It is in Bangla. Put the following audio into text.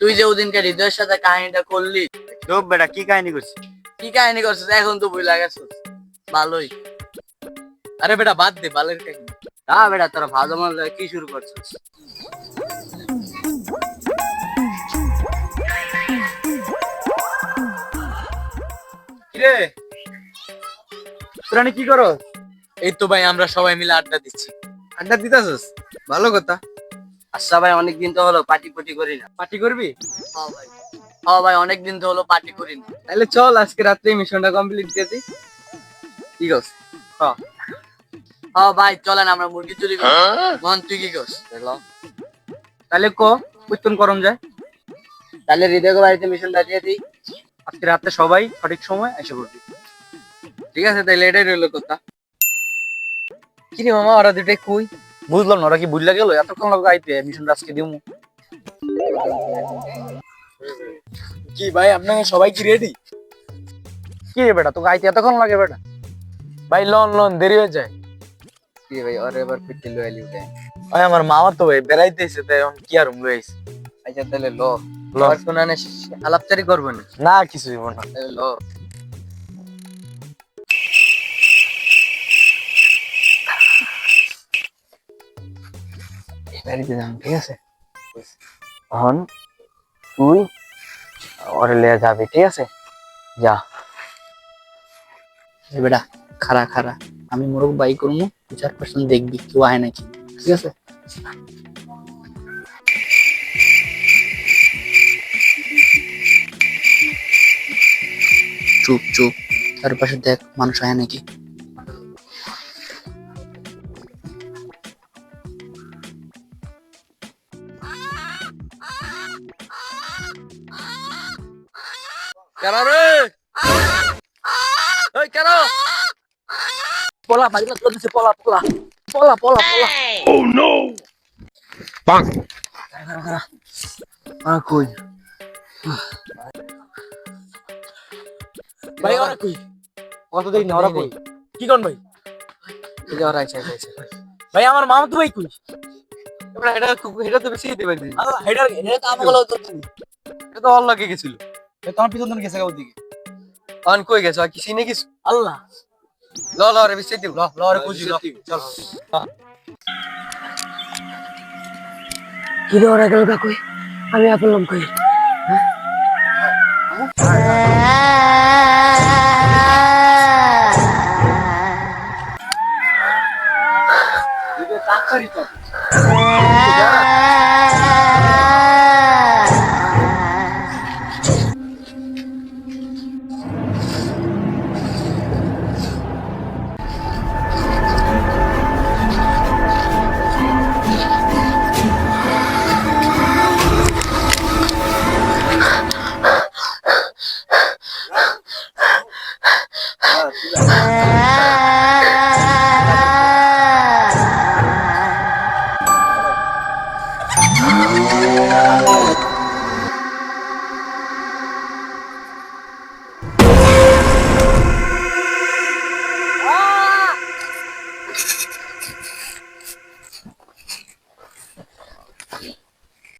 তুই যে ওদিনকে হৃদয়ের সাথে কাহিনীটা করলি। তো বেটা কি কাহিনী করছিস? কি কাহিনী করছিস? এখন তো ভুলে গেছিস ভালোই। আরে বেটা বাদ দে বালের কাহিনী। তা বেটা তোরা ভালো মজা কি শুরু করছিস? কিরে? তোরা কি করো? এই তো ভাই আমরা সবাই মিলে আড্ডা দিচ্ছি। আড্ডা দিতেছিস? ভালো কথা। আচ্ছা ভাই অনেকদিন তো হলো পার্টি পার্টি করি না। পার্টি করবি? হ্যাঁ ভাই। হ্যাঁ ভাই অনেকদিন তো হলো পার্টি করি না। তাহলে চল আজকে রাত্রে মিশনটা কমপ্লিট দিয়ে দিই। ঠিক আছে হ্যাঁ। হ্যাঁ ভাই চলেন আমরা মুরগি চুরি করি। মন তুই কি করছ তাহলে ক? কীর্তন করম যায়। তাহলে হৃদয়কে বাড়িতে মিশনটা দিয়ে দিই। আজকে রাতে সবাই সঠিক সময় এসে পড়বি। ঠিক আছে তাহলে এটাই রইল কথা। কি রে মামা ওরা দুটাই কই? বুঝলাম না ওরা কি বুঝলা গেল? এতক্ষণ লাগবে আইতে মিশনটা আজকে দিমু। কি ভাই আপনাকে সবাই কি রেডি কি রে বেটা তোকে আইতে এতক্ষণ লাগে বেটা? ভাই লন লন দেরি হয়ে যায়। কি ভাই ওরে এবার পিটি লয়ে আলি উঠে। ভাই আমার মামা তো ভাই বেড়াইতে এসে তাই এখন কি আর রুম লইছে আচ্ছা তাহলে ল। ল। আর কোন আলাপচারি করব না? না কিছু না। ল। বাড়িতে যাম ঠিক আছে এখন তুই ওরে লিয়ে যাবি ঠিক আছে যা এ বেটা খারা খারা আমি মোরগ বাই করব দু চার পার্সেন্ট দেখবি কেউ আয় নাকি ঠিক আছে চুপ চুপ চারপাশে দেখ মানুষ আয় নাকি কেন রে? এই কেন পলা বাড়িতে চলতেছে পলা পলা। পলা পলা পলা। আর কই? ভাই ওরা কই? কত দিন ওরা কই? কি কোন ভাই? এই যে ওরা আইছে আইছে ভাই আমার মামা তো ভাই কই? এবার এটা এটা তো বেশি দিতে পারি আল্লাহ হেডার এটা তো আমাকে তো এটা তো অল্লাহ গেছিল। তোমার পিছন দিকে গেছে ওদিকে। অন কই গেছো? আর কি চিনে আল্লাহ। ল ল রে দিব। ল ল রে খুঁজি ল চল। কি গেল কই? আমি আপলাম কই? চল